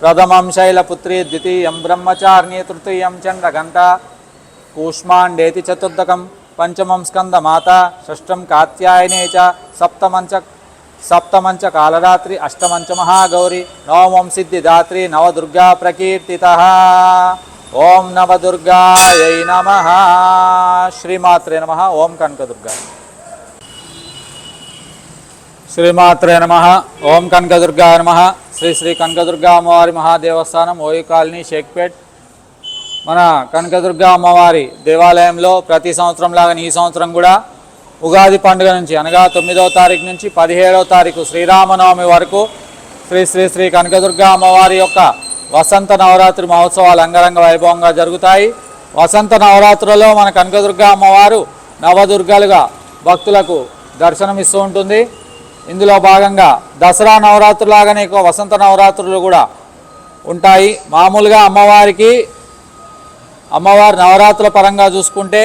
ప్రథమం శైలపుత్రి ద్వితీయం బ్రహ్మచారిణి తృతీయం చంద్రఘంట కూష్మాండేతి చతుర్థకం పంచమం స్కందమాత షష్టం కాత్యాయనే చ సప్తమంచ సప్తమంచ కాలరాత్రి అష్టమంచ మహాగౌరి నవమం సిద్ధిదాత్రి నవదుర్గా ప్రకీర్తిత ఓం నవదుర్గాయై నమ. శ్రీమాత్రే నమ. ఓం కనకదుర్గా. శ్రీమాత్రే నమ. ఓం కనకదుర్గా నమ. శ్రీ శ్రీ కనకదుర్గా అమ్మవారి మహాదేవస్థానం ఓయి కాలనీ షేక్పేట్. మన కనకదుర్గా అమ్మవారి దేవాలయంలో ప్రతి సంవత్సరం లాగా ఈ సంవత్సరం కూడా ఉగాది పండుగ నుంచి అనగా తొమ్మిదవ తారీఖు నుంచి పదిహేడవ తారీఖు శ్రీరామనవమి వరకు శ్రీ శ్రీ శ్రీ కనకదుర్గా అమ్మవారి యొక్క వసంత నవరాత్రి మహోత్సవాలు అంగరంగ వైభవంగా జరుగుతాయి. వసంత నవరాత్రులలో మన కనకదుర్గా అమ్మవారు నవదుర్గలుగా భక్తులకు దర్శనమిస్తూ ఉంటుంది. ఇందులో భాగంగా దసరా నవరాత్రులాగానే ఎక్కువ వసంత నవరాత్రులు కూడా ఉంటాయి. మామూలుగా అమ్మవారికి అమ్మవారి నవరాత్రుల పరంగా చూసుకుంటే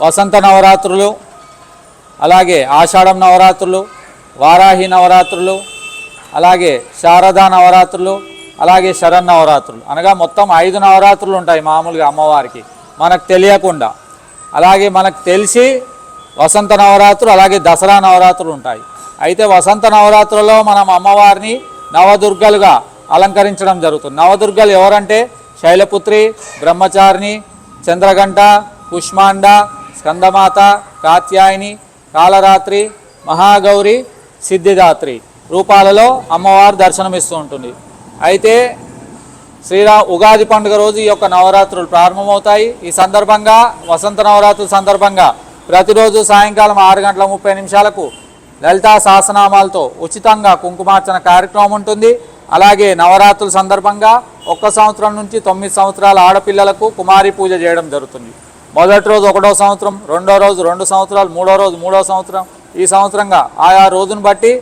వసంత నవరాత్రులు అలాగే ఆషాఢం నవరాత్రులు వారాహి నవరాత్రులు అలాగే శారదా నవరాత్రులు అలాగే శరణ్ నవరాత్రులు. అనగా మొత్తం ఐదు నవరాత్రులు ఉంటాయి మామూలుగా అమ్మవారికి. మనకు తెలియకుండా. అలాగే మనకు తెలిసి వసంత నవరాత్రులు అలాగే దసరా నవరాత్రులు ఉంటాయి. అయితే వసంత నవరాత్రులలో మనం అమ్మవారిని నవదుర్గలుగా అలంకరించడం జరుగుతుంది. నవదుర్గలు ఎవరంటే? శైలపుత్రి బ్రహ్మచారిణి చంద్రగంట పుష్మాండ స్కందమాత కాత్యాయని కాలరాత్రి మహాగౌరి సిద్ధిదాత్రి రూపాలలో అమ్మవారు దర్శనమిస్తూ ఉంటుంది. అయితే శ్రీరా ఉగాది పండుగ రోజు ఈ యొక్క నవరాత్రులు ప్రారంభమవుతాయి. ఈ సందర్భంగా వసంత నవరాత్రుల సందర్భంగా ప్రతిరోజు సాయంకాలం ఆరు గంటల ముప్పై నిమిషాలకు లలితా శాసనామాలతో ఉచితంగా కుంకుమార్చన కార్యక్రమం ఉంటుంది. అలాగే నవరాత్రుల సందర్భంగా ఒక్క సంవత్సరం నుంచి తొమ్మిది సంవత్సరాల ఆడపిల్లలకు కుమారి పూజ చేయడం జరుగుతుంది. మొదటి రోజు ఒకటో సంవత్సరం రెండో రోజు రెండు సంవత్సరాలు మూడో రోజు మూడో సంవత్సరం ఈ సంవత్సరంగా ఆయా రోజును బట్టి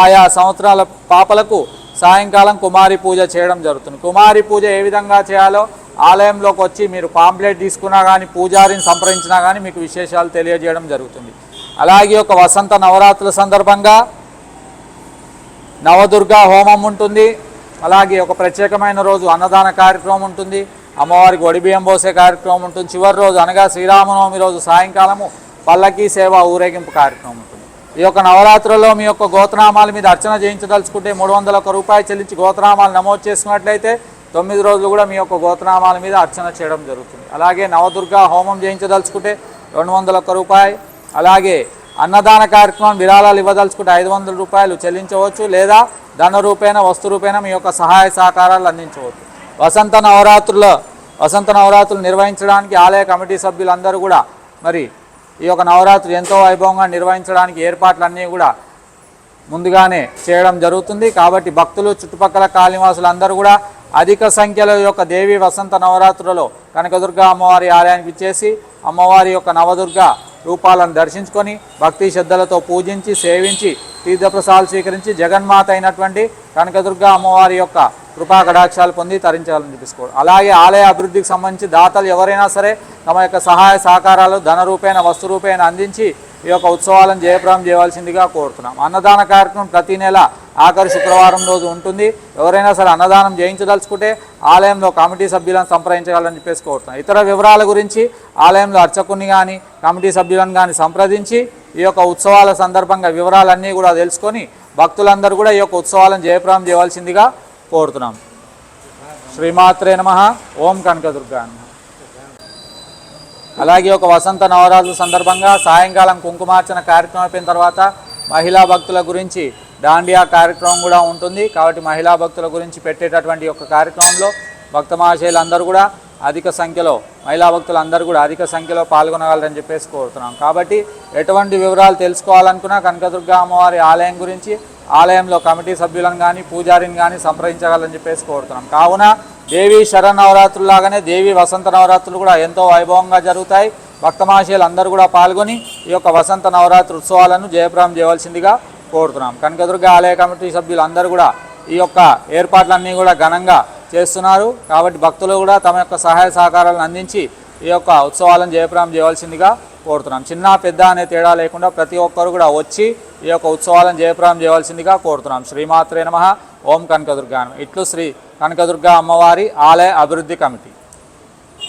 ఆయా సంవత్సరాల పాపలకు సాయంకాలం కుమారి పూజ చేయడం జరుగుతుంది. కుమారి పూజ ఏ విధంగా చేయాలో ఆలయంలోకి వచ్చి మీరు పాంప్లెట్ తీసుకున్నా కానీ పూజారిని సంప్రదించినా కానీ మీకు విశేషాలు తెలియజేయడం జరుగుతుంది. అలాగే ఒక వసంత నవరాత్రుల సందర్భంగా నవదుర్గా హోమం ఉంటుంది. అలాగే ఒక ప్రత్యేకమైన రోజు అన్నదాన కార్యక్రమం ఉంటుంది. అమ్మవారికి ఒడిబియ్యం పోసే కార్యక్రమం ఉంటుంది. చివరి రోజు అనగా శ్రీరామనవమి రోజు సాయంకాలము పల్లకీ సేవ ఊరేగింపు కార్యక్రమం ఉంటుంది. ఈ యొక్క నవరాత్రుల్లో మీ యొక్క గోత్రనామాల మీద అర్చన చేయించదలుచుకుంటే మూడు వందల ఒక రూపాయి చెల్లించి గోత్రనామాలు నమోదు చేసుకున్నట్లయితే తొమ్మిది రోజులు కూడా మీ యొక్క గోత్రనామాల మీద అర్చన చేయడం జరుగుతుంది. అలాగే నవదుర్గా హోమం చేయించదలుచుకుంటే రెండు వందల ఒక్క రూపాయి అలాగే అన్నదాన కార్యక్రమం విరాళాలు ఇవ్వదలుచుకుంటే ఐదు వందల రూపాయలు చెల్లించవచ్చు లేదా ధన రూపేణ వస్తు రూపేణ మీ యొక్క సహాయ సహకారాలు అందించవచ్చు. వసంత నవరాత్రుల వసంత నవరాత్రులు నిర్వహించడానికి ఆలయ కమిటీ సభ్యులందరూ కూడా మరి ఈ యొక్క నవరాత్రి ఎంతో వైభవంగా నిర్వహించడానికి ఏర్పాట్లన్నీ కూడా ముందుగానే చేయడం జరుగుతుంది. కాబట్టి భక్తులు చుట్టుపక్కల కాలనివాసులు అందరూ కూడా అధిక సంఖ్యలో యొక్క దేవి వసంత నవరాత్రులలో కనకదుర్గ అమ్మవారి ఆలయానికి ఇచ్చేసి అమ్మవారి యొక్క నవదుర్గ రూపాలను దర్శించుకొని భక్తి శ్రద్ధలతో పూజించి సేవించి తీర్థప్రసాదాలు స్వీకరించి జగన్మాత అయినటువంటి కనకదుర్గ అమ్మవారి యొక్క కృపా కటాక్షాలు పొంది తరించాలని చూపించుకోవడం అలాగే ఆలయ అభివృద్ధికి సంబంధించి దాతలు ఎవరైనా సరే తమ యొక్క సహాయ సహకారాలు ధన రూపేణ వస్తు రూపేణ అందించి ఈ యొక్క ఉత్సవాలను జయప్రదం చేయవలసిందిగా కోరుతున్నాం. అన్నదాన కార్యక్రమం ప్రతి నెల ఆఖరి శుక్రవారం రోజు ఉంటుంది. ఎవరైనా సరే అన్నదానం చేయించదలుచుకుంటే ఆలయంలో కమిటీ సభ్యులను సంప్రదించగలని చెప్పేసి కోరుతున్నాను ఇతర వివరాల గురించి ఆలయంలో అర్చకుని కానీ కమిటీ సభ్యులను కానీ సంప్రదించి ఈ యొక్క ఉత్సవాల సందర్భంగా వివరాలన్నీ కూడా తెలుసుకొని భక్తులందరూ కూడా ఈ యొక్క ఉత్సవాలను జయప్రదం చేయవలసిందిగా కోరుతున్నాం. శ్రీమాత్రే నమ. ఓం కనకదుర్గా అలాగే ఒక వసంత నవరాత్రుల సందర్భంగా సాయంకాలం కుంకుమార్చన కార్యక్రమం అయిపోయిన తర్వాత మహిళా భక్తుల గురించి దాండియా కార్యక్రమం కూడా ఉంటుంది. కాబట్టి మహిళా భక్తుల గురించి పెట్టేటటువంటి ఒక కార్యక్రమంలో భక్త మహాశయులు అందరూ కూడా అధిక సంఖ్యలో మహిళా భక్తులు అందరూ కూడా అధిక సంఖ్యలో పాల్గొనగలరని చెప్పేసి కోరుతున్నాం. కాబట్టి ఎటువంటి వివరాలు తెలుసుకోవాలనుకున్నా కనకదుర్గ అమ్మవారి ఆలయం గురించి ఆలయంలో కమిటీ సభ్యులను కానీ పూజారిని కానీ సంప్రదించగలని చెప్పేసి కోరుతున్నాం. కావున దేవి లాగానే దేవి వసంత నవరాత్రులు కూడా ఎంతో వైభవంగా జరుగుతాయి. భక్తమాశయులు అందరూ కూడా పాల్గొని ఈ యొక్క వసంత నవరాత్రి ఉత్సవాలను జయప్రదం చేయవలసిందిగా కోరుతున్నాం. కనకదుర్గ ఆలయ కమిటీ సభ్యులు అందరూ కూడా ఈ యొక్క ఏర్పాట్లన్నీ కూడా ఘనంగా చేస్తున్నారు. కాబట్టి భక్తులు కూడా తమ యొక్క సహాయ సహకారాలను అందించి ఈ యొక్క ఉత్సవాలను జయప్రదం చేయవలసిందిగా కోరుతున్నాం. చిన్న పెద్ద అనే తేడా లేకుండా ప్రతి ఒక్కరు కూడా వచ్చి ఈ యొక్క ఉత్సవాలను జయప్రదం చేయవలసిందిగా కోరుతున్నాం. శ్రీమాత్రే నమ. ఓం కనకదుర్గా ఇట్లు శ్రీ కనకదుర్గ అమ్మవారి ఆలయ అభివృద్ధి కమిటీ.